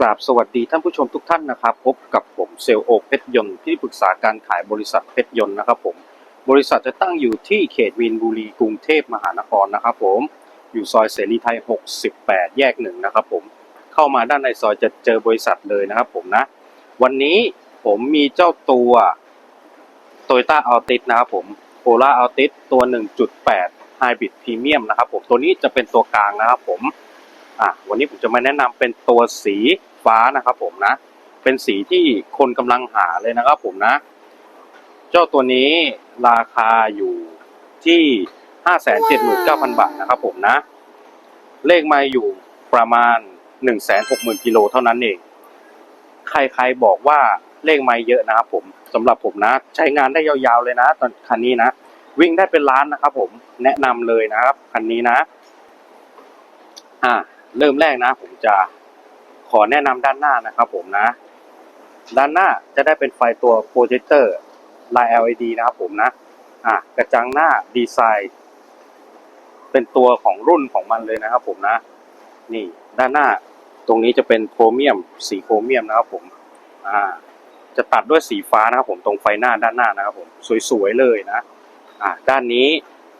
กราบสวัสดีท่านผู้ชมทุกท่านนะครับ พบกับผมเซลโอเพชรยนต์ที่ปรึกษาการขายบริษัทเพชรยนต์นะครับผมบริษัทจะตั้งอยู่ที่เขตวินบุรีกรุงเทพมหานครนะครับผมอยู่ซอยเสรีไทย 68 แยกหนึ่งนะครับผมเข้ามาด้านในซอยจะเจอบริษัทเลยนะครับผมนะ วันนี้ผมมีเจ้าตัว Toyota Altis นะครับผม Corolla Altis ตัว 1.8 Hybrid Premium นะครับผมตัวนี้จะเป็นตัวกลางนะครับผม อะวันนี้ผมจะมาแนะนำเป็นตัวสีฟ้านะครับผมนะ เป็นสีที่คนกำลังหาเลยนะครับผมนะ เจ้าตัวนี้ราคาอยู่ที่579,000บาทนะครับผมนะ เลขไม่อยู่ประมาณ160,000กิโลเท่านั้นเอง ใครๆบอกว่าเลขไม่เยอะนะครับผมสำหรับผมนะ ใช้งานได้ยาวๆเลยนะตอนคันนี้นะ วิ่งได้เป็นล้านนะครับผมแนะนำเลยนะครับคันนี้นะ อ่า เริ่มแรกนะ ผมจะขอแนะนำด้านหน้านะครับผมนะ ด้านหน้าจะได้เป็นไฟตัวโปรเจคเตอร์ลาย LED นะครับผมนะอ่ากระจังหน้าดีไซน์ เป็นตัวของรุ่นของมันเลยนะครับผมนะ นี่ด้านหน้าตรงนี้จะเป็นโครเมียม สีโครเมียมนะครับผม อ่า จะตัดด้วยสีฟ้านะครับผมตรงไฟหน้าด้านหน้านะครับผมสวยๆเลยนะ อ่าด้านนี้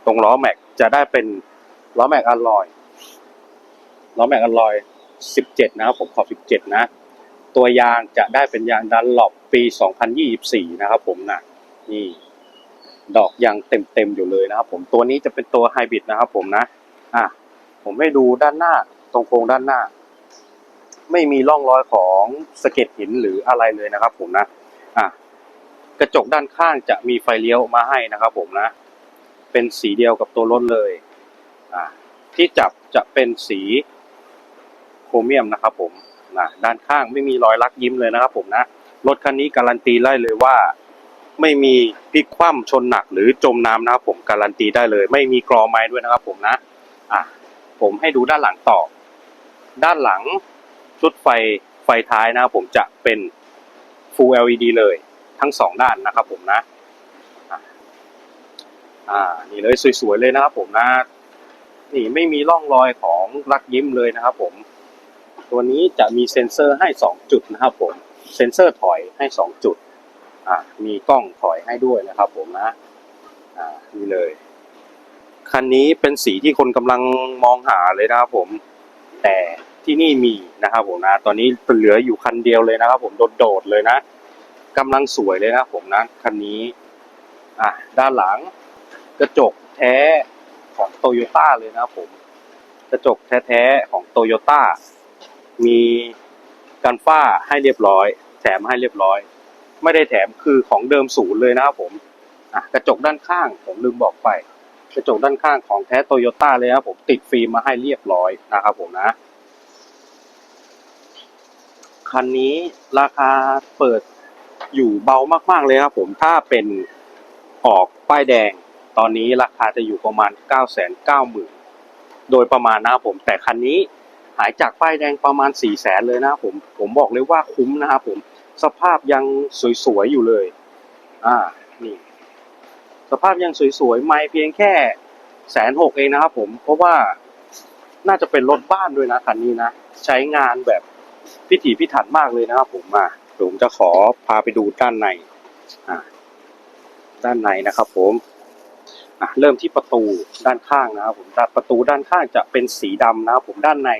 ตรงล้อแม็กจะได้เป็นล้อแม็กอลลอย ล้อแม็กอลลอย 17 นะครับผมขอบ 17 นะ ตัวยางจะได้เป็นยางดันหลบปี 2024 นะครับผมนะนี่ดอกยางเต็มๆอยู่เลยนะครับผมตัวนี้จะเป็นตัวไฮบริดนะครับผมนะอะผมให้ดูด้านหน้าตรงโครงด้านหน้า ไม่มีร่องรอยของสะเก็ดหินหรืออะไรเลยนะครับผมนะอะกระจกด้านข้างจะมีไฟเลี้ยวมาให้นะครับผมนะ เป็นสีเดียวกับตัวรถเลยอะที่จับจะเป็นสี รเมียมนะครับผมนะด้านข้างไม่มีรอยลักยิ้มเลยนะครับผมนะ รถคันนี้การันตีได้เลยว่า ไม่มีพลิกคว่ำชนหนักหรือจมน้ำนะครับผมการันตีได้เลย ไม่มีกรอไม้ด้วยนะครับผมนะอะผมให้ดูด้านหลังต่อ ด้านหลังชุดไฟไฟท้ายนะครับผมจะเป็น Full LED เลยทั้งสองด้านนะครับผมนะอ่านี่เลยสวยๆเลยนะครับผมนะ นี่ไม่มีร่องรอยของลักยิ้มเลยนะครับผม ตัวนี้จะมีเซ็นเซอร์ให้ 2 จุดนะครับผม เซ็นเซอร์ถอยให้ 2 จุดอ่ามีกล้องถอยให้ด้วยนะครับผมนะอ่านี่เลย คันนี้เป็นสีที่คนกำลังมองหาเลยนะครับผม แต่ที่นี่มีนะครับผมนะ ตอนนี้เหลืออยู่คันเดียวเลยนะครับผมโดดๆเลยนะกำลังสวยเลยนะครับผมนะคันนี้อ่าด้านหลังกระจกแท้ของโตโยต้าเลยนะครับผม กระจกแท้ๆของโตโยต้า มีกันฝ้าให้เรียบร้อย แถมให้เรียบร้อย ไม่ได้แถมคือของเดิมศูนย์เลยนะครับผมอะกระจกด้านข้างผมลืมบอกไป กระจกด้านข้างของแท้โตโยต้าเลยนะครับผมติดฟิล์มมาให้เรียบร้อยนะครับผมนะคันนี้ราคาเปิดอยู่เบามาก ๆ เลยครับผมถ้าเป็นออกป้ายแดง ตอนนี้ราคาจะอยู่ประมาณ 9 9 0 0 0 0 โดยประมาณนะครับผมแต่คันนี้ หายจากป้ายแดงประมาณ4 0 0แสนเลยนะผมผมบอกเลยว่าคุ้มนะครับผมสภาพยังสวยๆอยู่เลย อ่านี่สภาพยังสวยๆไม่เพียงแค่แสนหกเองนะครับผมเพราะว่าน่าจะเป็นรถบ้านด้วยนะคันนี้นะใช้งานแบบพิถีพิถันมากเลยนะครับผมมาผมจะขอพาไปดูด้านในอ่าด้านในนะครับ ผมอะเริ่มที่ประตูด้านข้างนะครับผมด้านประตูด้านข้างจะเป็นสีดำนะครับผมด้านใน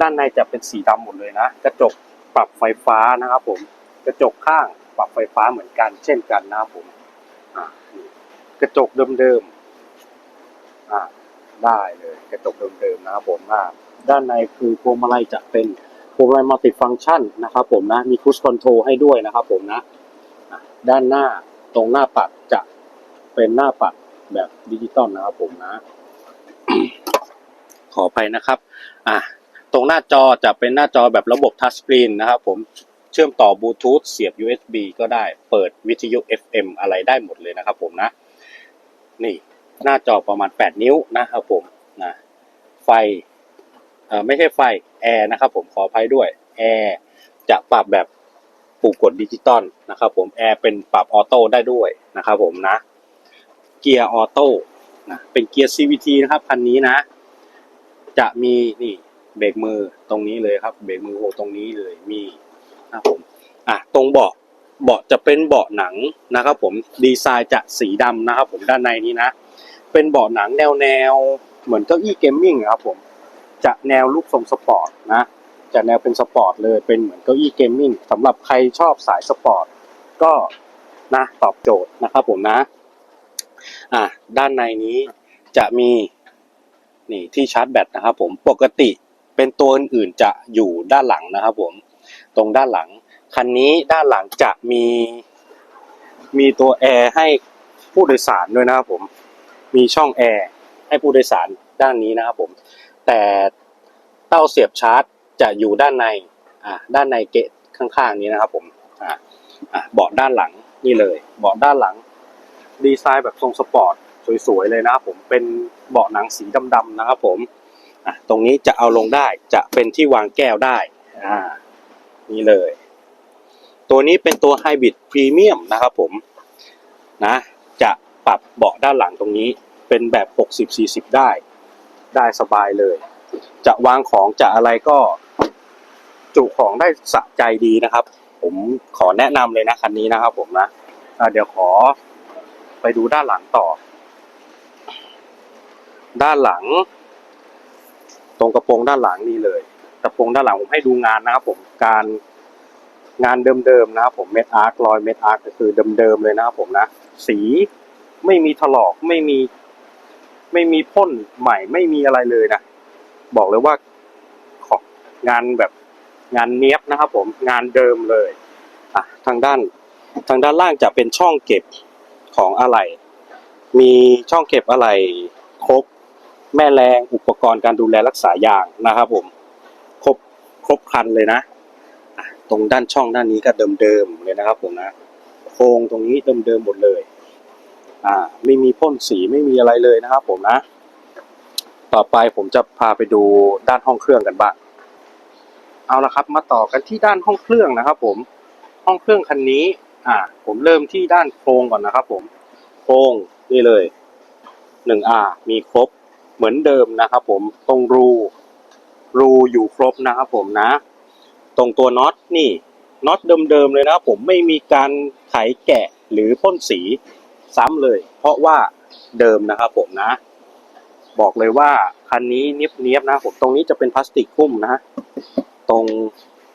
ด้านในจะเป็นสีดำหมดเลยนะ กระจกปรับไฟฟ้านะครับผม กระจกข้างปรับไฟฟ้าเหมือนกัน เช่นกันนะครับผมกระจกเดิมๆได้เลยกระจกเดิมๆนะครับผมอะด้านในคือพวงมาลัยจะเป็นพวงมาลัยมัลติฟังก์ชันนะครับผมนะ มีค u ู e คอนโทรให้ด้วยนะครับผมนะอะด้านหน้าตรงหน้าปัดจะเป็นหน้าปัดแบบดิจิตอลนะครับผมนะ ขออภัยนะครับ อะ ตรงหน้าจอจะเป็นหน้าจอแบบระบบทัชสกรีนนะครับผมเชื่อมต่อบลูทูธเสียบ USB ก็ได้เปิดวิทยุ FM อะไรได้หมดเลยนะครับผมนะ นี่หน้าจอประมาณ 8 นิ้วนะครับผมนะไฟเอ่อไม่ใช่ไฟแอร์นะครับผมขออภัยด้วยแอร์จะปรับแบบปุ่มกดดิจิตอลนะครับผมแอร์เป็นปรับออโต้ได้ด้วยนะครับผมนะ เกียร์ออโต้นะเป็นเกียร์ CVT นะครับคันนี้นะ จะมีนี่ เบรกมือตรงนี้เลยครับเบรกมือโอ้ตรงนี้เลยมีนะครับผมอะตรงเบาะเบาะจะเป็นเบาะหนังนะครับผมดีไซน์จะสีดำนะครับผมด้านในนี้นะ เป็นเบาะหนังแนวแนวเหมือนเก้าอี้เกมมิ่งครับผมจะแนวรูปทรงสปอร์ตนะจะแนวเป็นสปอร์ตเลยเป็นเหมือนเก้าอี้เกมมิ่งสำหรับใครชอบสายสปอร์ตก็นะตอบโจทย์นะครับผมนะอะด้านในนี้จะมีนี่ที่ชาร์จแบตนะครับผมปกติ เป็นตัวอื่นๆจะอยู่ด้านหลังนะครับผมตรงด้านหลัง คันนี้ด้านหลังจะมีมีตัวแอร์ให้ผู้โดยสารด้วยนะครับผมมีช่องแอร์ให้ผู้โดยสารด้านนี้นะครับผมแต่เต้าเสียบชาร์จจะอยู่ด้านในอ่าด้านในเกะข้างๆนี้นะครับผมอ่าอ่าเบาะด้านหลังนี่เลยเบาะด้านหลัง ดีไซน์แบบทรงสปอร์ตสวยๆเลยนะครับผมเป็นเบาะหนังสีดำๆนะครับผมอ ตรงนี้จะเอาลงได้จะเป็นที่วางแก้วได้นี่เลย ตัวนี้เป็นตัวไฮบริดพรีเมียมนะครับผมนะจะปรับเบาะด้านหลังตรงนี้เป็นแบบ 60-40 ได้ ได้สบายเลย จะวางของจะอะไรก็จุของได้สะใจดีนะครับ ผมขอแนะนำเลยนะคันนี้นะครับผมนะะเดี๋ยวขอไปดูด้านหลังต่อ ด้านหลัง รงกระโปรงด้านหลังนี่เลยกระโปรงด้านหลังผมให้ดูงานนะครับผมการงานเดิมๆนะครับผมเม็ดอาร์ครอยเม็ดอาร์คก็คือเดิมๆเลยนะครับผมนะสีไม่มีถลอกไม่มี ไม่มีพ่นใหม่ไม่มีอะไรเลยนะบอกเลยว่าของงานแบบงานเนี้ยบนะครับผมงานเดิมเลยอะทางด้านทางด้านล่างจะเป็นช่องเก็บของอะไหล่มีช่องเก็บอะไหล่ครบ แม่แรงอุปกรณ์การดูแลรักษายางนะครับผมครบครบครันเลยนะตรงด้านช่องด้านนี้ก็เดิมๆเลยนะครับผมนะโครงตรงนี้เดิมๆหมดเลยอ่าไม่มีพ่นสีไม่มีอะไรเลยนะครับผมนะ ต่อไปผมจะพาไปดูด้านห้องเครื่องกันบ้างเอาละครับมาต่อกันที่ด้านห้องเครื่องนะครับ ผมห้องเครื่องคันนี้อ่าผมเริ่มที่ด้านโครงก่อนนะครับ ผมโครงนี่เลยหนึ่งอามีครบ เหมือนเดิมนะครับผมตรงรู รูอยู่ครบนะครับผมนะ ตรงตัวน็อตนี่น็อตเดิมๆเลยนะผมไม่มีการไขแกะหรือพ่นสีซ้ำเลย เพราะว่าเดิมนะครับผมนะ บอกเลยว่าคันนี้เนียบๆนะผมตรงนี้จะเป็นพลาสติกหุ้มนะฮะตรง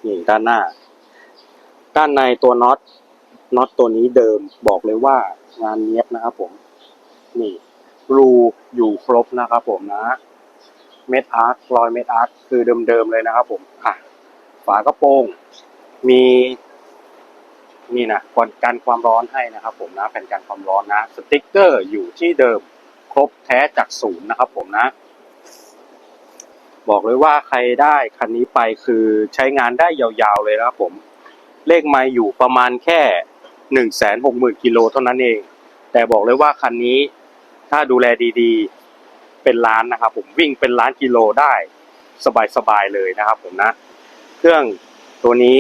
นี่ด้านหน้า ด้านในตัวน็อตน็อตตัวนี้เดิมบอกเลยว่างานเนียบนะครับผมนี่ รูอยู่ครบนะครับผมนะเม็ดอาร์ครอยเม็ดอาร์คคือเดิมๆเลยนะครับผมอะฝากระโปรงมีนี่นะกันความร้อนให้นะครับ ผมนะแผ่นกันความร้อนนะสติ๊กเกอร์อยู่ที่เดิมครบแท้จากศูนย์นะครับ ผมนะ บอกเลยว่าใครได้คันนี้ไปคือใช้งานได้ยาวๆเลยนะครับผม เลขไม่อยู่ประมาณแค่หนึ่งแสนหกหมื่นกิโลเท่านั้นเอง แต่บอกเลยว่าคันนี้ ถ้าดูแลดีๆ เป็นล้านนะครับ ผมวิ่งเป็นล้านกิโลได้สบายๆเลยนะครับ ผมนะ เครื่องตัวนี้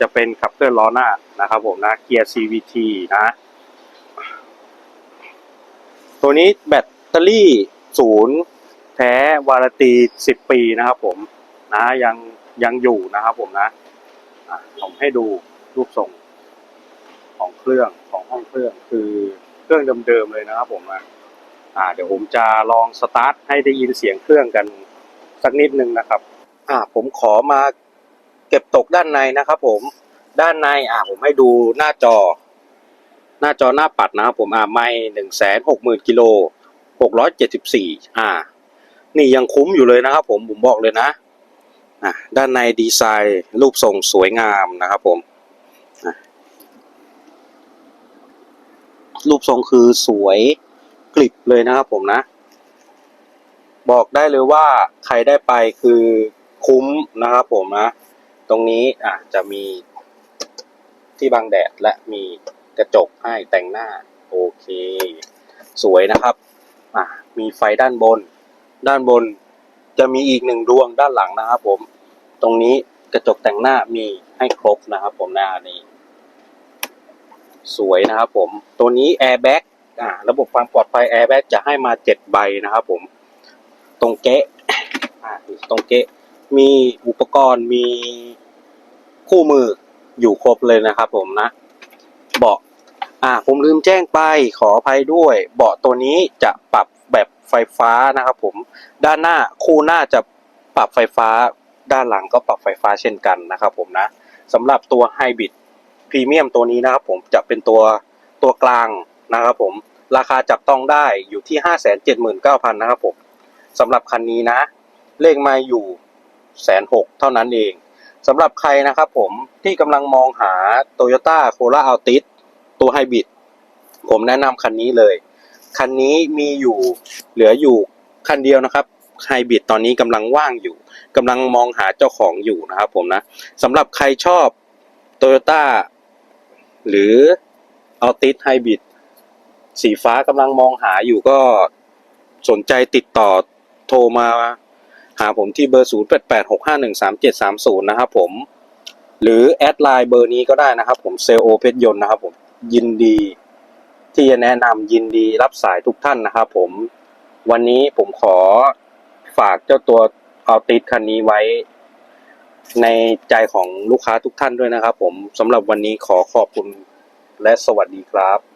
จะเป็นขับเคลื่อนล้อหน้านะครับ ผมนะเกียร์ CVT นะ ตัวนี้แบตเตอรี่ศูนย์แท้วารันตีสิบปีนะครับ ผมนะยังยังอยู่นะครับ ผมนะอะผมให้ดูรูปทรงของเครื่องของห้องเครื่องคือเครื่องเดิมๆเลยนะครับ ผมนะ อ่าเดี๋ยวผมจะลองสตาร์ทให้ได้ยินเสียงเครื่องกันสักนิดนึงนะครับ อ่าผมขอมาเก็บตกด้านในนะครับ ผมด้านในอ่าผมให้ดูหน้าจอ หน้าจอหน้าปัดนะครับผมอ่าไม่หนึ่งแสนหกหมื่นกิโลหกร้อยเจ็ดสิบสี่อ่า นี่ยังคุ้มอยู่เลยนะครับ ผมผมบอกเลยนะอะด้านในดีไซน์รูปทรงสวยงามนะครับ ผมรูปทรงคือสวย กลิบเลยนะครับผมนะ บอกได้เลยว่าใครได้ไปคือคุ้มนะครับผมนะ ตรงนี้อะจะมีที่บังแดดและมีกระจกให้แต่งหน้า โอเค สวยนะครับอะมีไฟด้านบน ด้านบนจะมีอีกหนึ่งดวงด้านหลังนะครับผม ตรงนี้กระจกแต่งหน้ามีให้ครบนะครับผมหน้านี้ สวยนะครับผม ตัวนี้แอร์แบ็ก ระบบความปลอดภัยแอร์แบ็กจะให้มาเจ็ดใบนะครับผม ตรงเก๊ะอ่าตรงเก๊ะมีอุปกรณ์มีคู่มืออยู่ครบเลยนะครับผมนะ เบาะอ่าผมลืมแจ้งไปขออภัยด้วย เบาะตัวนี้จะปรับแบบไฟฟ้านะครับผม ด้านหน้าคู่หน้าจะปรับไฟฟ้า ด้านหลังก็ปรับไฟฟ้าเช่นกันนะครับผมนะสำหรับตัวไฮบริดพรีเมียมตัวนี้นะครับผมจะเป็นตัวตัวกลาง นะครับผม ราคาจับต้องได้อยู่ที่ 579,000นะครับผมสำหรับคันนี้นะ เลขมาอยู่แสนหกเท่านั้นเองสำหรับใครนะครับผมที่กำลังมองหา Toyota Corolla Altis ตัวไฮบริดผมแนะนำคันนี้เลย คันนี้มีอยู่เหลืออยู่คันเดียวนะครับไฮบริดตอนนี้กำลังว่างอยู่กำลังมองหาเจ้าของอยู่นะครับผมนะสำหรับใครชอบ Toyota หรือ Altis Hybrid สีฟ้ากำลังมองหาอยู่ก็สนใจติดต่อโทรมาหาผมที่เบอร์ 0 8 8 6 5 1 3 7 3 0 นะครับผม หรือแอดไลน์เบอร์นี้ก็ได้นะครับผมเซลโอเพชรยนต์นะครับผมยินดี ที่จะแนะนำยินดีรับสายทุกท่านนะครับผมวันนี้ผมขอฝากเจ้าตัวเอาติดคันนี้ไว้ ในใจของลูกค้าทุกท่านด้วยนะครับผมสำหรับวันนี้ขอขอบคุณและสวัสดีครับ